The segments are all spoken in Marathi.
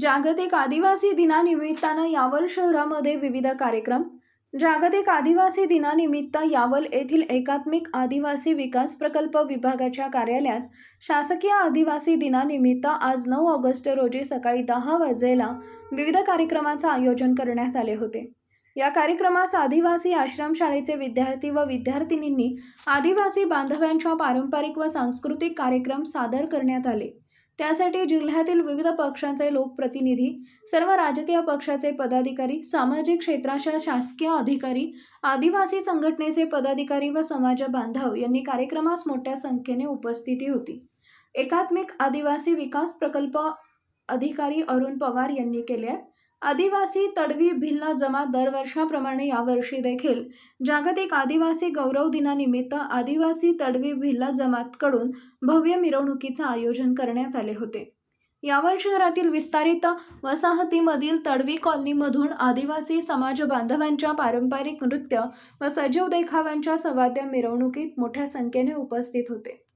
जागतिक आदिवासी दिनानिमित्तानं यावल शहरामध्ये विविध कार्यक्रम. जागतिक आदिवासी दिनानिमित्त यावल येथील एकात्मिक आदिवासी विकास प्रकल्प विभागाच्या कार्यालयात शासकीय आदिवासी दिनानिमित्त आज नऊ ऑगस्ट रोजी सकाळी दहा वाजेला विविध कार्यक्रमाचं आयोजन करण्यात आले होते. या कार्यक्रमास आदिवासी आश्रमशाळेचे विद्यार्थी व विद्यार्थिनींनी आदिवासी बांधव्यांच्या पारंपरिक व सांस्कृतिक कार्यक्रम सादर करण्यात आले. त्यासाठी जिल्ह्यातील विविध पक्षांचे लोकप्रतिनिधी सर्व राजकीय पक्षाचे पदाधिकारी सामाजिक क्षेत्राच्या शासकीय अधिकारी आदिवासी संघटनेचे पदाधिकारी व समाज बांधव यांनी कार्यक्रमास मोठ्या संख्येने उपस्थिती होती. एकात्मिक आदिवासी विकास प्रकल्प अधिकारी अरुण पवार यांनी केले आहे. आदिवासी तडवी भिल्ल जमात दरवर्षाप्रमाणे यावर्षी देखील. जागतिक आदिवासी गौरव दिनानिमित्त आदिवासी तडवी भिल्ल जमातकडून भव्य मिरवणुकीचं आयोजन करण्यात आले होते. यावर शहरातील विस्तारित वसाहतीमधील तडवी कॉलनीमधून आदिवासी समाज बांधवांच्या पारंपरिक नृत्य व सजीव देखाव्यांच्या सवाद्या मिरवणुकीत मोठ्या संख्येने उपस्थित होते.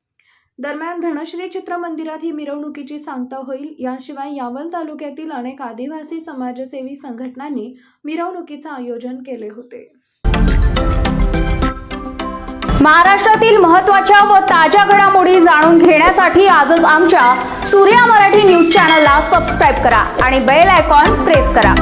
दरम्यान धनश्री चित्रमंदिरात ही मिरवणुकीची सांगता होईल. याशिवाय यावल तालुक्यातील अनेक आदिवासी समाजसेवी संघटनांनी मिरवणुकीचं आयोजन केले होते. महाराष्ट्रातील महत्त्वाच्या व ताज्या घडामोडी जाणून घेण्यासाठी आजच आमच्या सूर्या मराठी न्यूज चॅनलला सबस्क्राईब करा आणि बेल आयकॉन प्रेस करा.